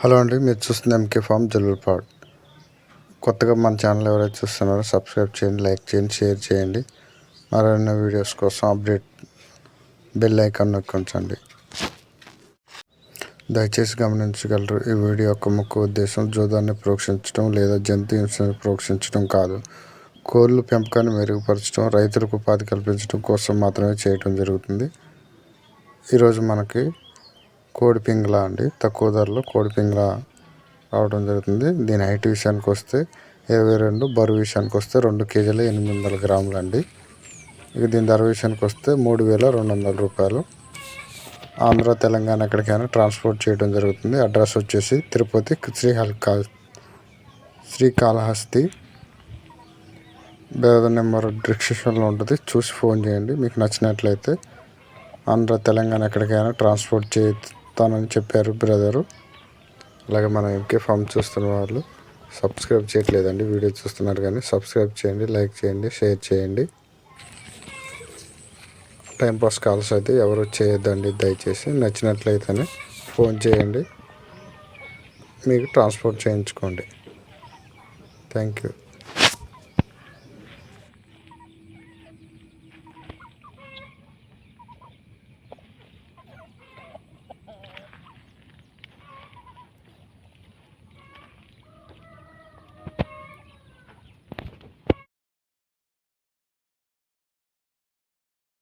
Hello అండి మీరు చూస్తుంది ఎంకే ఫామ్ జల్లుపాడ్ కొత్తగా మన ఛానల్ ఎవరైతే చూస్తున్నారో సబ్స్క్రైబ్ చేయండి లైక్ చేయండి షేర్ చేయండి. మరిన్ని వీడియోస్ కోసం అప్డేట్ బెల్ ఐకాన్ నొక్కించండి. దయచేసి గమనించగలరు ఈ వీడియో యొక్క ముఖ్య ఉద్దేశం జూదాన్ని ప్రోక్షించడం లేదా జంతు హింసను ప్రోక్షించడం కాదు. కోళ్ళు పెంపకాన్ని మెరుగుపరచడం రైతులకు ఉపాధి కల్పించడం కోసం మాత్రమే చేయడం జరుగుతుంది. ఈరోజు మనకి కోడి పింగళ అండి. తక్కువ ధరలో కోడి పింగళ రావడం జరుగుతుంది. దీని హైట్ విషయానికి వస్తే ఇరవై రెండు బరువు విషయానికి వస్తే రెండు కేజీల ఎనిమిది వందల గ్రాములు అండి. ఇక దీని ధర విషయానికి వస్తే మూడు వేల రెండు వందల రూపాయలు. ఆంధ్ర తెలంగాణ ఎక్కడికైనా ట్రాన్స్పోర్ట్ చేయడం జరుగుతుంది. అడ్రస్ వచ్చేసి తిరుపతి శ్రీహల్కా శ్రీకాళహస్తి. బేద నెంబర్ డిస్క్రిప్షన్లో ఉంటుంది. చూసి ఫోన్ చేయండి. మీకు నచ్చినట్లయితే ఆంధ్ర తెలంగాణ ఎక్కడికైనా ట్రాన్స్పోర్ట్ చేస్తానని చెప్పారు బ్రదరు. అలాగే మన ఎంకే ఫామ్ చూస్తున్న వాళ్ళు సబ్స్క్రైబ్ చేయట్లేదండి వీడియో చూస్తున్నారు కానీ సబ్స్క్రైబ్ చేయండి లైక్ చేయండి షేర్ చేయండి. టైంపాస్ కాల్స్ అయితే ఎవరు చేయొద్దండి దయచేసి నచ్చినట్లయితేనే ఫోన్ చేయండి. మీకు ట్రాన్స్పోర్ట్ చేయించుకోండి. Thank you